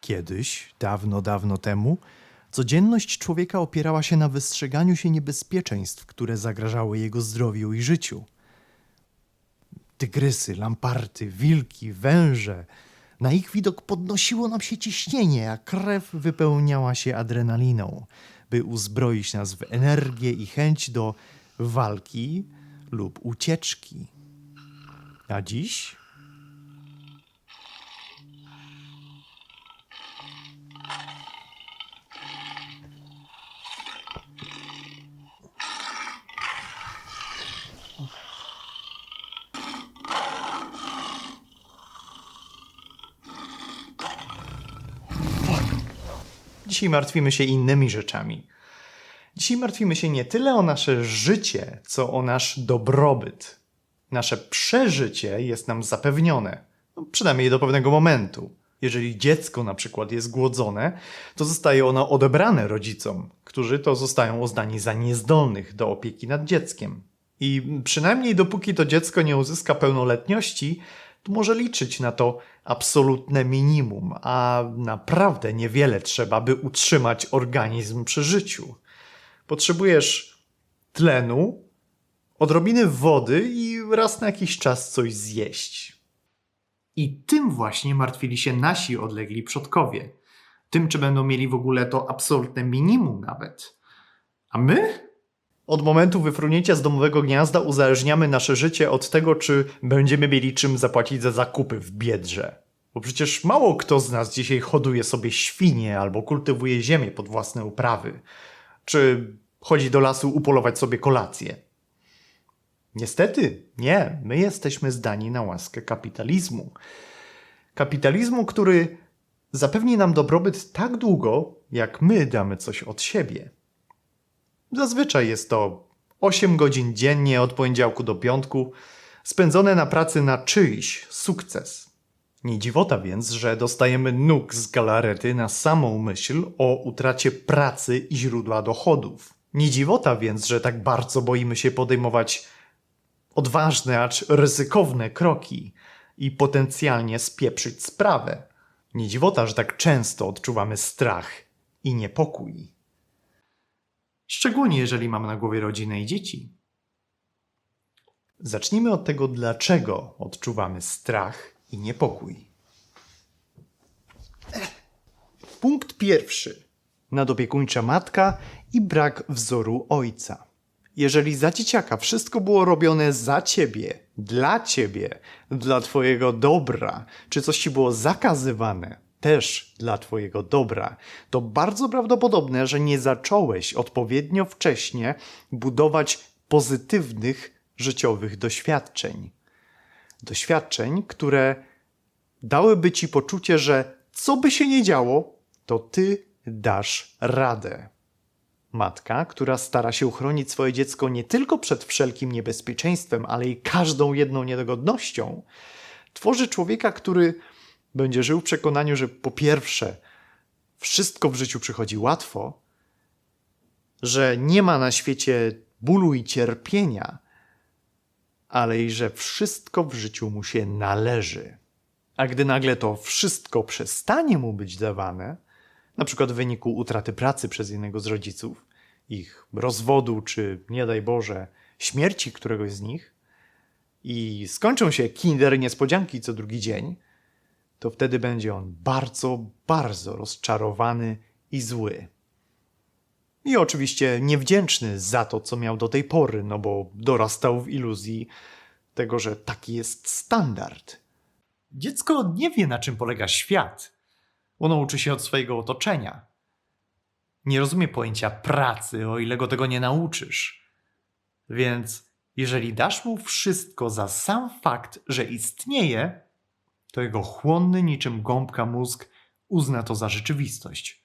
Kiedyś, dawno, dawno temu, codzienność człowieka opierała się na wystrzeganiu się niebezpieczeństw, które zagrażały jego zdrowiu i życiu. Tygrysy, lamparty, wilki, węże. Na ich widok podnosiło nam się ciśnienie, a krew wypełniała się adrenaliną, by uzbroić nas w energię i chęć do walki lub ucieczki. A dziś Dzisiaj martwimy się innymi rzeczami. Dzisiaj martwimy się nie tyle o nasze życie, co o nasz dobrobyt. Nasze przeżycie jest nam zapewnione, no, przynajmniej do pewnego momentu. Jeżeli dziecko na przykład jest głodzone, to zostaje ono odebrane rodzicom, którzy to zostają uznani za niezdolnych do opieki nad dzieckiem. I przynajmniej dopóki to dziecko nie uzyska pełnoletności, to może liczyć na to absolutne minimum, a naprawdę niewiele trzeba, by utrzymać organizm przy życiu. Potrzebujesz tlenu, odrobiny wody i raz na jakiś czas coś zjeść. I tym właśnie martwili się nasi odlegli przodkowie. Tym, czy będą mieli w ogóle to absolutne minimum nawet. A my? Od momentu wyfrunięcia z domowego gniazda uzależniamy nasze życie od tego, czy będziemy mieli czym zapłacić za zakupy w biedrze. Bo przecież mało kto z nas dzisiaj hoduje sobie świnie albo kultywuje ziemię pod własne uprawy, czy chodzi do lasu upolować sobie kolację. Niestety, nie, my jesteśmy zdani na łaskę kapitalizmu. Kapitalizmu, który zapewni nam dobrobyt tak długo, jak my damy coś od siebie. Zazwyczaj jest to 8 godzin dziennie od poniedziałku do piątku, spędzone na pracy na czyjś sukces. Nie dziwota więc, że dostajemy nóg z galarety na samą myśl o utracie pracy i źródła dochodów. Nie dziwota więc, że tak bardzo boimy się podejmować odważne, acz ryzykowne kroki i potencjalnie spieprzyć sprawę. Nie dziwota, że tak często odczuwamy strach i niepokój. Szczególnie jeżeli mamy na głowie rodzinę i dzieci. Zacznijmy od tego, dlaczego odczuwamy strach i niepokój. Punkt pierwszy. Nadopiekuńcza matka i brak wzoru ojca. Jeżeli za dzieciaka wszystko było robione za ciebie, dla ciebie, dla twojego dobra, czy coś ci było zakazywane, też dla twojego dobra, to bardzo prawdopodobne, że nie zacząłeś odpowiednio wcześnie budować pozytywnych życiowych doświadczeń. Doświadczeń, które dałyby ci poczucie, że co by się nie działo, to ty dasz radę. Matka, która stara się uchronić swoje dziecko nie tylko przed wszelkim niebezpieczeństwem, ale i każdą jedną niedogodnością, tworzy człowieka, który będzie żył w przekonaniu, że po pierwsze, wszystko w życiu przychodzi łatwo, że nie ma na świecie bólu i cierpienia, ale i że wszystko w życiu mu się należy. A gdy nagle to wszystko przestanie mu być dawane, na przykład w wyniku utraty pracy przez jednego z rodziców, ich rozwodu, czy nie daj Boże, śmierci któregoś z nich, i skończą się kinder niespodzianki co drugi dzień, to wtedy będzie on bardzo, bardzo rozczarowany i zły. I oczywiście niewdzięczny za to, co miał do tej pory, no bo dorastał w iluzji tego, że taki jest standard. Dziecko nie wie, na czym polega świat. Ono uczy się od swojego otoczenia. Nie rozumie pojęcia pracy, o ile go tego nie nauczysz. Więc jeżeli dasz mu wszystko za sam fakt, że istnieje, to jego chłonny niczym gąbka mózg uzna to za rzeczywistość,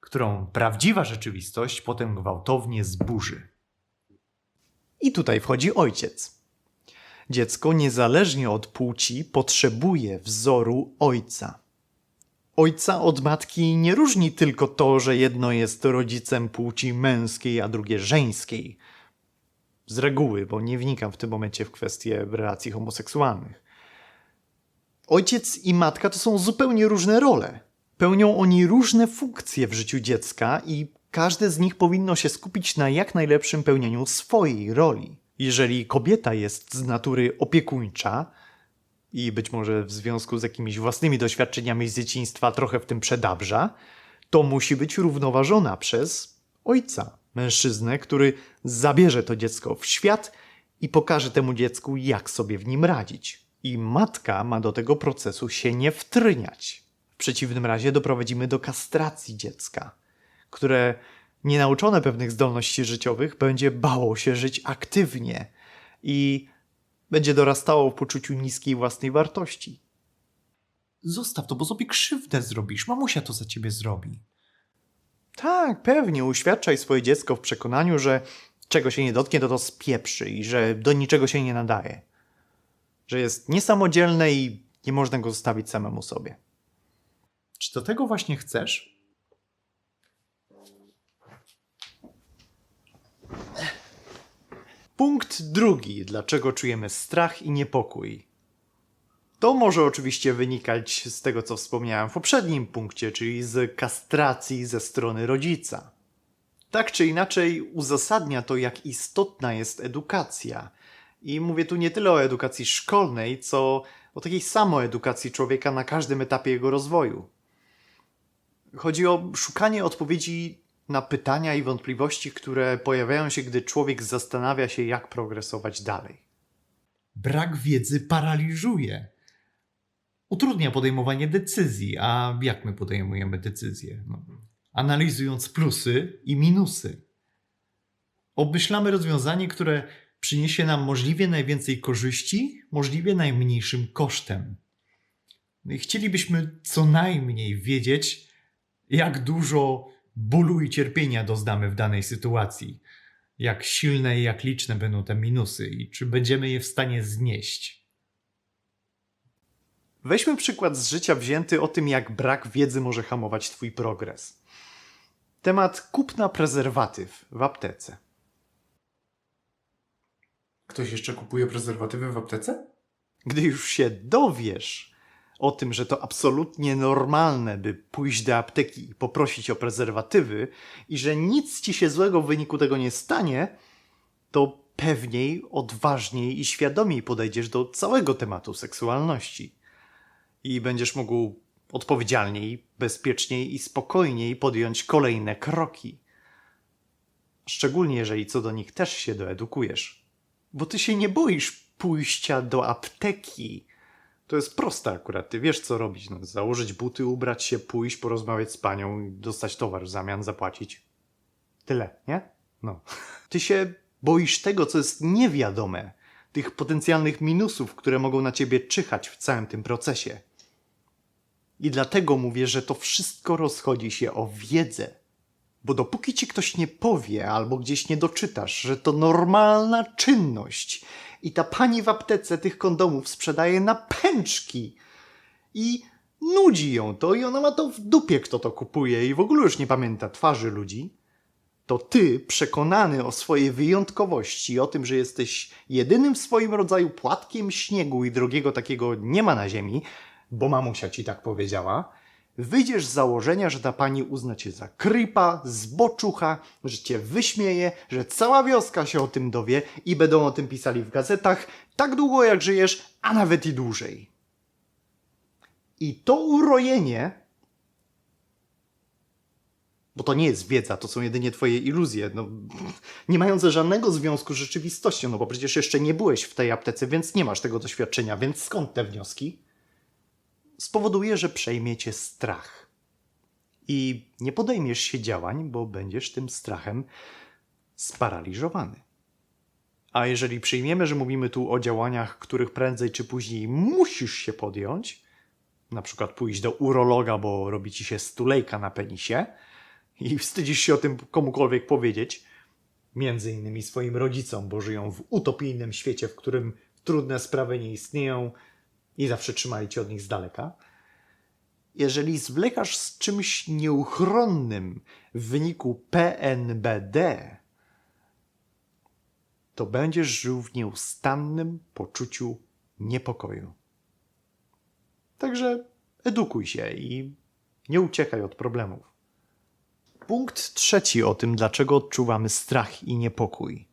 którą prawdziwa rzeczywistość potem gwałtownie zburzy. I tutaj wchodzi ojciec. Dziecko, niezależnie od płci, potrzebuje wzoru ojca. Ojca od matki nie różni tylko to, że jedno jest rodzicem płci męskiej, a drugie żeńskiej. Z reguły, bo nie wnikam w tym momencie w kwestie relacji homoseksualnych. Ojciec i matka to są zupełnie różne role. Pełnią oni różne funkcje w życiu dziecka i każde z nich powinno się skupić na jak najlepszym pełnieniu swojej roli. Jeżeli kobieta jest z natury opiekuńcza i być może w związku z jakimiś własnymi doświadczeniami z dzieciństwa trochę w tym przedabrza, to musi być równoważona przez ojca, mężczyznę, który zabierze to dziecko w świat i pokaże temu dziecku, jak sobie w nim radzić. I matka ma do tego procesu się nie wtryniać. W przeciwnym razie doprowadzimy do kastracji dziecka, które nienauczone pewnych zdolności życiowych będzie bało się żyć aktywnie i będzie dorastało w poczuciu niskiej własnej wartości. Zostaw to, bo sobie krzywdę zrobisz. Mamusia to za ciebie zrobi. Tak, pewnie. Uświadczaj swoje dziecko w przekonaniu, że czego się nie dotknie, to to spieprzy i że do niczego się nie nadaje. Że jest niesamodzielne i nie można go zostawić samemu sobie. Czy do tego właśnie chcesz? Punkt drugi. Dlaczego czujemy strach i niepokój? To może oczywiście wynikać z tego, co wspomniałem w poprzednim punkcie, czyli z kastracji ze strony rodzica. Tak czy inaczej, uzasadnia to, jak istotna jest edukacja. I mówię tu nie tyle o edukacji szkolnej, co o takiej samoedukacji człowieka na każdym etapie jego rozwoju. Chodzi o szukanie odpowiedzi na pytania i wątpliwości, które pojawiają się, gdy człowiek zastanawia się, jak progresować dalej. Brak wiedzy paraliżuje. Utrudnia podejmowanie decyzji. A jak my podejmujemy decyzje? No, analizując plusy i minusy. Obmyślamy rozwiązanie, które przyniesie nam możliwie najwięcej korzyści, możliwie najmniejszym kosztem. No Chcielibyśmy co najmniej wiedzieć, jak dużo bólu i cierpienia doznamy w danej sytuacji, jak silne i jak liczne będą te minusy i czy będziemy je w stanie znieść. Weźmy przykład z życia wzięty o tym, jak brak wiedzy może hamować Twój progres. Temat kupna prezerwatyw w aptece. Ktoś jeszcze kupuje prezerwatywy w aptece? Gdy już się dowiesz o tym, że to absolutnie normalne, by pójść do apteki i poprosić o prezerwatywy i że nic ci się złego w wyniku tego nie stanie, to pewniej, odważniej i świadomiej podejdziesz do całego tematu seksualności. I będziesz mógł odpowiedzialniej, bezpieczniej i spokojniej podjąć kolejne kroki. Szczególnie jeżeli co do nich też się doedukujesz. Bo ty się nie boisz pójścia do apteki. To jest proste akurat. Ty wiesz, co robić. No, założyć buty, ubrać się, pójść, porozmawiać z panią dostać towar w zamian, zapłacić. Tyle, nie? No. Ty się boisz tego, co jest niewiadome. Tych potencjalnych minusów, które mogą na ciebie czyhać w całym tym procesie. I dlatego mówię, że to wszystko rozchodzi się o wiedzę. Bo dopóki ci ktoś nie powie albo gdzieś nie doczytasz, że to normalna czynność i ta pani w aptece tych kondomów sprzedaje na pęczki i nudzi ją to i ona ma to w dupie, kto to kupuje i w ogóle już nie pamięta twarzy ludzi, to ty, przekonany o swojej wyjątkowości, o tym, że jesteś jedynym w swoim rodzaju płatkiem śniegu i drogiego takiego nie ma na ziemi, bo mamusia ci tak powiedziała, wyjdziesz z założenia, że ta pani uzna cię za krypa, zboczucha, że cię wyśmieje, że cała wioska się o tym dowie i będą o tym pisali w gazetach tak długo jak żyjesz, a nawet i dłużej. I to urojenie, bo to nie jest wiedza, to są jedynie twoje iluzje, no, nie mające żadnego związku z rzeczywistością, no bo przecież jeszcze nie byłeś w tej aptece, więc nie masz tego doświadczenia, więc skąd te wnioski? Spowoduje, że przejmie cię strach. I nie podejmiesz się działań, bo będziesz tym strachem sparaliżowany. A jeżeli przyjmiemy, że mówimy tu o działaniach, których prędzej czy później musisz się podjąć, na przykład pójść do urologa, bo robi ci się stulejka na penisie i wstydzisz się o tym komukolwiek powiedzieć, między innymi swoim rodzicom, bo żyją w utopijnym świecie, w którym trudne sprawy nie istnieją, i zawsze trzymali cię od nich z daleka. Jeżeli zwlekasz z czymś nieuchronnym w wyniku PNBD, to będziesz żył w nieustannym poczuciu niepokoju. Także edukuj się i Nie uciekaj od problemów. Punkt trzeci o tym, dlaczego odczuwamy strach i niepokój.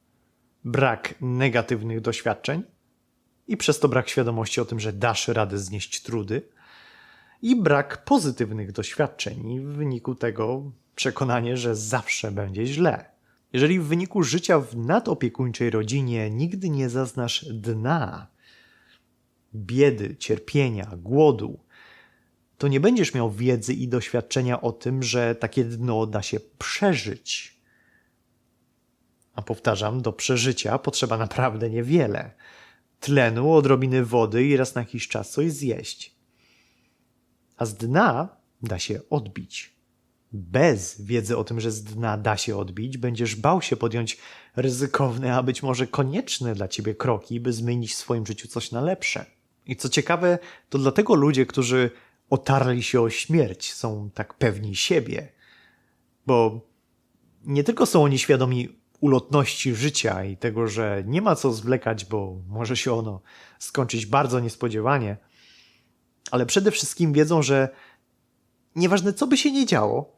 Brak negatywnych doświadczeń i przez to brak świadomości o tym, że dasz radę znieść trudy, i brak pozytywnych doświadczeń, i w wyniku tego przekonanie, że zawsze będzie źle. Jeżeli w wyniku życia w nadopiekuńczej rodzinie nigdy nie zaznasz dna, biedy, cierpienia, głodu, to nie będziesz miał wiedzy i doświadczenia o tym, że takie dno da się przeżyć. A powtarzam, do przeżycia potrzeba naprawdę niewiele. Tlenu, odrobiny wody i raz na jakiś czas coś zjeść. A z dna da się odbić. Bez wiedzy o tym, że z dna da się odbić, będziesz bał się podjąć ryzykowne, a być może konieczne dla ciebie kroki, by zmienić w swoim życiu coś na lepsze. I co ciekawe, to dlatego ludzie, którzy otarli się o śmierć, są tak pewni siebie, bo nie tylko są oni świadomi ulotności życia i tego, że nie ma co zwlekać, bo może się ono skończyć bardzo niespodziewanie, ale przede wszystkim wiedzą, że nieważne co by się nie działo,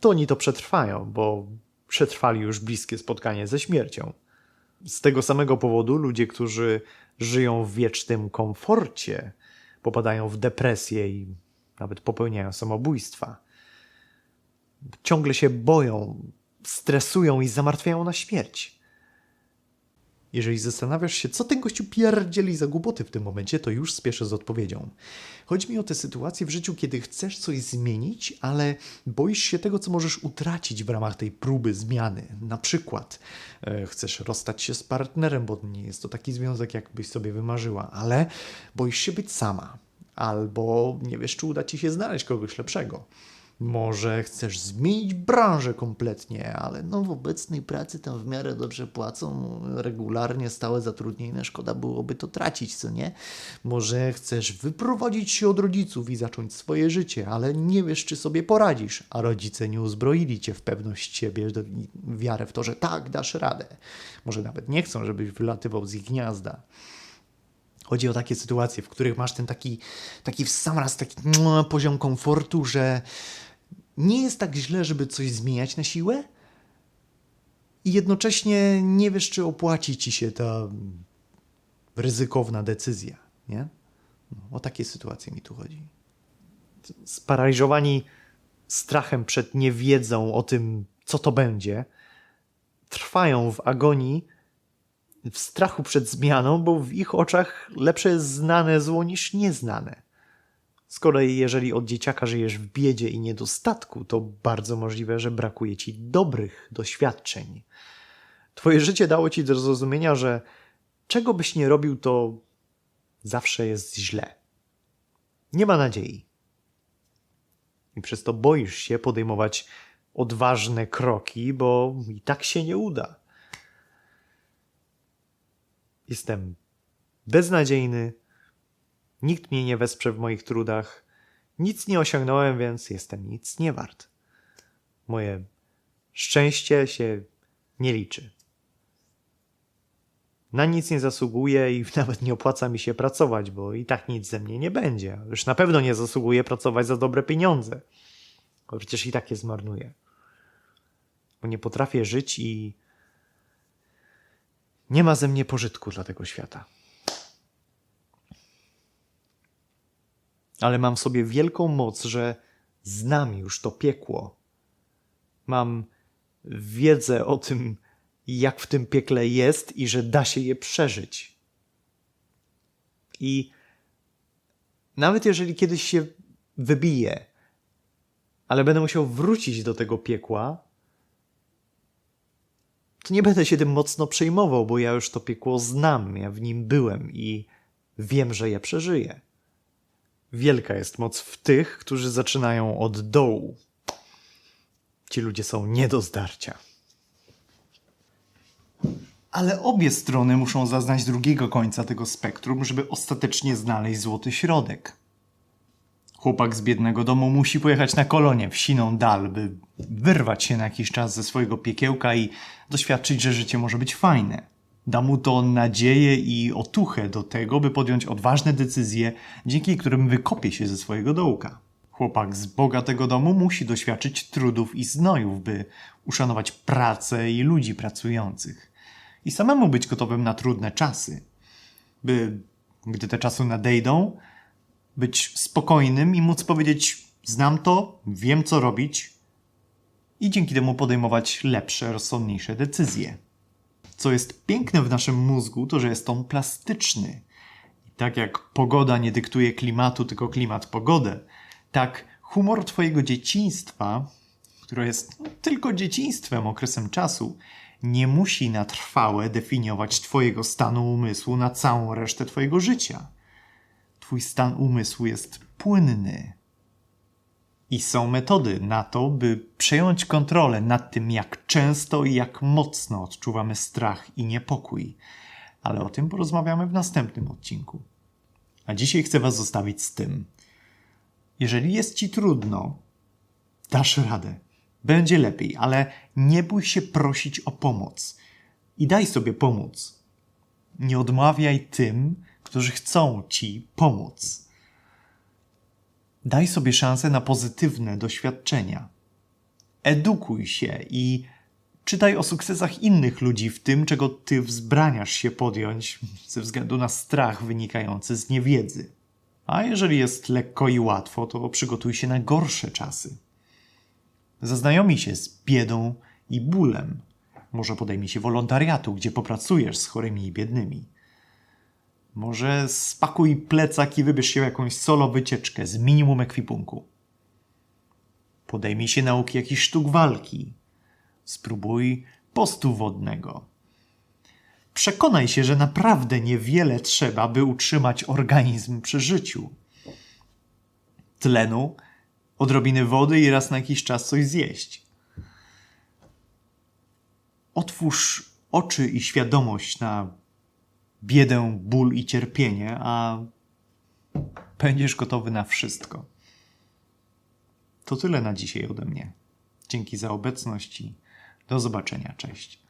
to oni to przetrwają, bo przetrwali już bliskie spotkanie ze śmiercią. Z tego samego powodu ludzie, którzy żyją w wiecznym komforcie, popadają w depresję i nawet popełniają samobójstwa. Ciągle się boją, stresują i zamartwiają na śmierć. Jeżeli zastanawiasz się, co ten gościu pierdzieli za głupoty w tym momencie, to już spieszę z odpowiedzią. Chodzi mi o te sytuacje w życiu, kiedy chcesz coś zmienić, ale boisz się tego, co możesz utracić w ramach tej próby zmiany. Na przykład e, chcesz rozstać się z partnerem, bo nie jest to taki związek, jakbyś sobie wymarzyła, ale boisz się być sama. Albo nie wiesz, czy uda ci się znaleźć kogoś lepszego. Może chcesz zmienić branżę kompletnie, ale no w obecnej pracy tam w miarę dobrze płacą, regularnie stałe zatrudnienie, szkoda byłoby to tracić, co nie? Może chcesz wyprowadzić się od rodziców i zacząć swoje życie, ale nie wiesz, czy sobie poradzisz, a rodzice nie uzbroili cię w pewność siebie, wiarę w to, że tak, dasz radę. Może nawet nie chcą, żebyś wylatywał z ich gniazda. Chodzi o takie sytuacje, w których masz ten taki, taki w sam raz taki mm, poziom komfortu, że nie jest tak źle, żeby coś zmieniać na siłę i jednocześnie nie wiesz, czy opłaci ci się ta ryzykowna decyzja, nie? No, o takie sytuacje mi tu chodzi. Sparaliżowani strachem przed niewiedzą o tym, co to będzie, trwają w agonii, w strachu przed zmianą, bo w ich oczach lepsze jest znane zło niż nieznane. Z kolei, jeżeli od dzieciaka żyjesz w biedzie i niedostatku, to bardzo możliwe, że brakuje ci dobrych doświadczeń. Twoje życie dało ci do zrozumienia, że czego byś nie robił, to zawsze jest źle. Nie ma nadziei. I przez to boisz się podejmować odważne kroki, bo i tak się nie uda. Jestem beznadziejny, nikt mnie nie wesprze w moich trudach, nic nie osiągnąłem, więc jestem nic nie wart. Moje szczęście się nie liczy. Na nic nie zasługuję i nawet nie opłaca mi się pracować, bo i tak nic ze mnie nie będzie. Już na pewno nie zasługuję pracować za dobre pieniądze, bo przecież i tak je zmarnuję. Bo nie potrafię żyć i nie ma ze mnie pożytku dla tego świata. Ale mam w sobie wielką moc, że znam już to piekło. Mam wiedzę o tym, jak w tym piekle jest i że da się je przeżyć. I nawet jeżeli kiedyś się wybiję, ale będę musiał wrócić do tego piekła, to nie będę się tym mocno przejmował, bo ja już to piekło znam, ja w nim byłem i wiem, że je przeżyję. Wielka jest moc w tych, którzy zaczynają od dołu. Ci ludzie są nie do zdarcia. Ale obie strony muszą zaznać drugiego końca tego spektrum, żeby ostatecznie znaleźć złoty środek. Chłopak z biednego domu musi pojechać na kolonie w siną dal, by wyrwać się na jakiś czas ze swojego piekiełka i doświadczyć, że życie może być fajne. Da mu to nadzieję i otuchę do tego, by podjąć odważne decyzje, dzięki którym wykopie się ze swojego dołka. Chłopak z bogatego domu musi doświadczyć trudów i znojów, by uszanować pracę i ludzi pracujących. I samemu być gotowym na trudne czasy. By, gdy te czasy nadejdą, być spokojnym i móc powiedzieć: Znam to, wiem co robić, i dzięki temu podejmować lepsze, rozsądniejsze decyzje. Co jest piękne w naszym mózgu, to że jest on plastyczny. I tak jak pogoda nie dyktuje klimatu, tylko klimat pogodę, tak humor Twojego dzieciństwa, które jest tylko dzieciństwem, okresem czasu, nie musi na trwałe definiować Twojego stanu umysłu na całą resztę Twojego życia. Twój stan umysłu jest płynny. I są metody na to, by przejąć kontrolę nad tym, jak często i jak mocno odczuwamy strach i niepokój. Ale o tym porozmawiamy w następnym odcinku. A dzisiaj chcę Was zostawić z tym. Jeżeli jest Ci trudno, dasz radę. Będzie lepiej, ale nie bój się prosić o pomoc. I daj sobie pomóc. Nie odmawiaj tym, którzy chcą Ci pomóc. Daj sobie szansę na pozytywne doświadczenia. Edukuj się i czytaj o sukcesach innych ludzi w tym, czego ty wzbraniasz się podjąć ze względu na strach wynikający z niewiedzy. A jeżeli jest lekko i łatwo, to przygotuj się na gorsze czasy. Zaznajomi się z biedą i bólem. Może podejmij się wolontariatu, gdzie popracujesz z chorymi i biednymi. Może spakuj plecak i wybierz się jakąś solo wycieczkę z minimum ekwipunku. Podejmij się nauki jakichś sztuk walki. Spróbuj postu wodnego. Przekonaj się, że naprawdę niewiele trzeba, by utrzymać organizm przy życiu. Tlenu, odrobiny wody i raz na jakiś czas coś zjeść. Otwórz oczy i świadomość na biedę, ból i cierpienie, a będziesz gotowy na wszystko. To tyle na dzisiaj ode mnie. Dzięki za obecność i do zobaczenia. Cześć.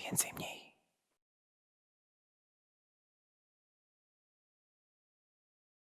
Więcej mniej.